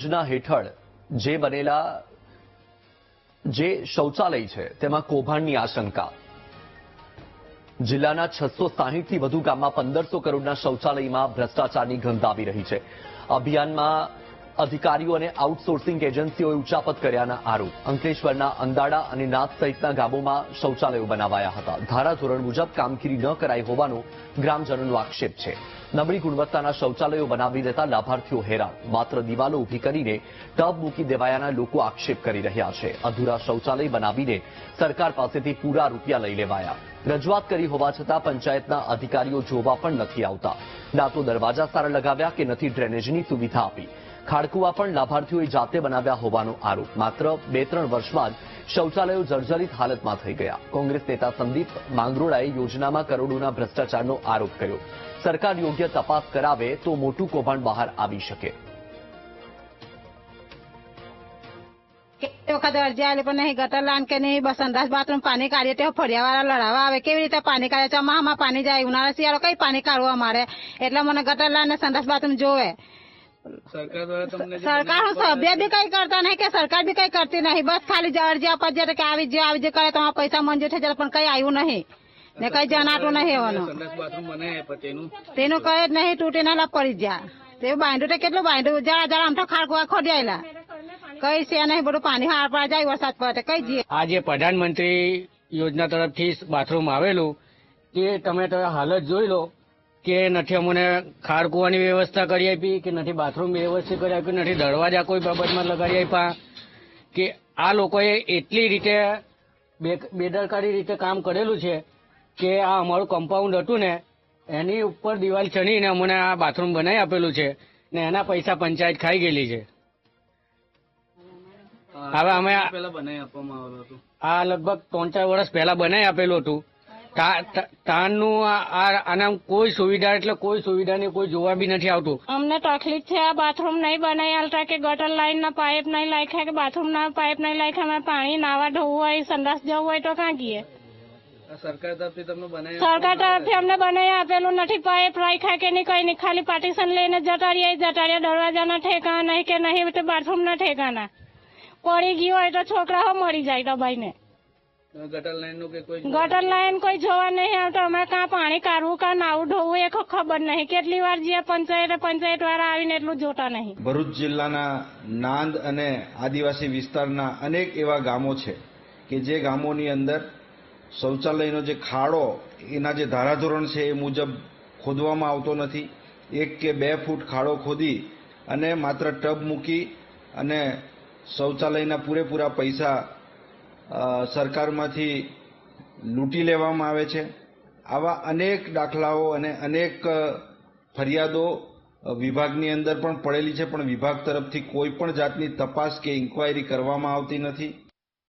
યોજના હેઠળ જે બનેલા જે શૌચાલય છે, તેમાં કૌભાંડની આશંકા. જિલ્લાના છસો સાહીઠથી વધુ ગામમાં પંદરસો કરોડના શૌચાલયમાં ભ્રષ્ટાચારની ગંધ આવી રહી છે. અભિયાનમાં અધિકારીઓ અને આઉટસોર્સિંગ એજન્સીઓએ ઉચાપત કર્યાના આરોપ. અંકલેશ્વરના અંદાડા અને નાથ સહિતના ગામોમાં શૌચાલયો બનાવાયા હતા. ધારાધોરણ મુજબ કામગીરી ન કરાઈ હોવાનો ગ્રામજનોનો આક્ષેપ છે. નબળી ગુણવત્તાના શૌચાલયો બનાવી દેતા લાભાર્થીઓ હેરાન. માત્ર દિવાલો ઊભી કરીને ટબ મૂકી દેવાયાના લોકો આક્ષેપ કરી રહ્યા છે. અધૂરા શૌચાલય બનાવીને સરકાર પાસેથી પૂરા રૂપિયા લઈ લેવાયા. રજૂઆત કરી હોવા છતાં પંચાયતના અધિકારીઓ જોવા પણ નથી આવતા. ના તો દરવાજા સારા લગાવ્યા કે નથી ડ્રેનેજની સુવિધા આપી. ખાડકુવા પણ લાભાર્થીઓએ જાતે બનાવ્યા હોવાનો આરોપ. માત્ર બે ત્રણ વર્ષમાં જ શૌચાલયો જર્જરિત હાલતમાં થઈ ગયા. કોંગ્રેસ નેતા સંદીપ માંગરોળાએ યોજનામાં કરોડોના ભ્રષ્ટાચારનો આરોપ કર્યો. સરકાર યોગ્ય તપાસ કરાવે તો મોટું કૌભાંડ બહાર આવી શકે. એ વખત અરજી આવેલી પણ નહીં ગટર લાન કે નહીં બસ સંડાસ બાથરૂમ પાણી કાઢીએ તે ફળિયાવાળા લડાવવા આવે. કેવી રીતે પાણી કાઢે? ચોમાહામાં પાણી જાય ઉનાળા શિયાળો કઈ પાણી કાઢવું અમારે? એટલે મને ગટર લાન ને સંદાસ બાથરૂમ જોવે. સરકાર સભ્ય બી કઈ કરતા નહીં કે સરકાર બી કઈ કરતી નહીં. બસ ખાલી અરજી આપવા જાય કે આવી જે આવી જે કરે તમારા પૈસા મંજૂર થઈ જાય પણ કઈ આવ્યું નહીં. ને કઈ જણાતું નહીં એવાનું તેનું? કઈ જ નહીં તૂટી ના પડી જ્યાં તે બાંધ્યું તો કેટલું બાંધ્યું? જરા જરા આમ તો ખાડકુવા ખોડી આયેલા. કઈ છે નહીં, બધું પાણી હાર પર જાય, વરસાદ પડે, કઈ જઈએ આ જે પ્રધાનમંત્રી યોજના તરફથી બાથરૂમ આવેલું તે તમે તો હાલ જ જોઈ લો કે નથી અમને ખાર કૂવાની વ્યવસ્થા કરી આપી, કે નથી બાથરૂમ વ્યવસ્થિત કરી આપ્યું, નથી દરવાજા કોઈ બાબતમાં લગાડી આપ્યા, કે આ લોકોએ એટલી રીતે બેદરકારી રીતે કામ કરેલું છે કે આ અમારું કમ્પાઉન્ડ હતું ને, એની ઉપર દિવાલ ચણીને અમને આ બાથરૂમ બનાવી આપેલું છે ને એના પૈસા પંચાયત ખાઈ ગયેલી છે. હવે અમે આ- પેલા બનાવી આપવામાં આવેલું હતું. આ લગભગ ત્રણ ચાર વર્ષ પહેલા બનાવી આપેલું હતું. તા- તા- આ- આ- આના કોઈ સુવિધા એટલે કોઈ સુવિધાની કોઈ જોવા બી નથી આવતું. અમને તકલીફ છે આ બાથરૂમ નહીં બનાવી આલતા કે ગટર લાઈન ના પાઇપ નહીં લાખ્યા કે બાથરૂમ ના પાઇપ નહીં લાખ્યા અમે પાણી નાવા ધોવું હોય સંડાસ જવું હોય તો કાં ગીએ? સરકાર તરફથી તમને બનાવી સરકાર તરફથી અમને બનાવી આપેલું નથી પાઇપ રાખ્યા કે નહીં કઈ નહીં ખાલી પાર્ટીશન લઈને જતા રહીએ જતા રહીએ દરવાજાના ઠેકાણા નહીં કે નહીં બાથરૂમ ના ઠેકાણા. પડી ગયું હોય તો છોકરાઓ મરી જાય દબાઈને ગટર લાઈનનું કે કોઈ ગટર લાઈન કોઈ જોવા નહીં આવતો. અમે કાં પાણી કાઢવું કાં નાવું ધોવું એ ખબર નહીં. કેટલી વાર જે પંચાયત પંચાયત વાળા આવીને એટલું જોતા નહીં. ભરૂચ જિલ્લાના નાંદ અને આદિવાસી વિસ્તારના અનેક એવા ગામો છે કે જે ગામોની અંદર શૌચાલયનો જે ખાડો એના જે ધારાધોરણ છે એ મુજબ ખોદવામાં આવતો નથી. એક કે બે ફૂટ ખાડો ખોદી અને માત્ર ટબ મૂકી અને શૌચાલયના પૂરેપૂરા પૈસા સરકારમાંથી લૂંટી લેવામાં આવે છે. આવા અનેક દાખલાઓ અને અનેક ફરિયાદો વિભાગની અંદર પણ પડેલી છે, પણ વિભાગ તરફથી કોઈ પણ જાતની તપાસ કે ઇન્કવાયરી કરવામાં આવતી નથી.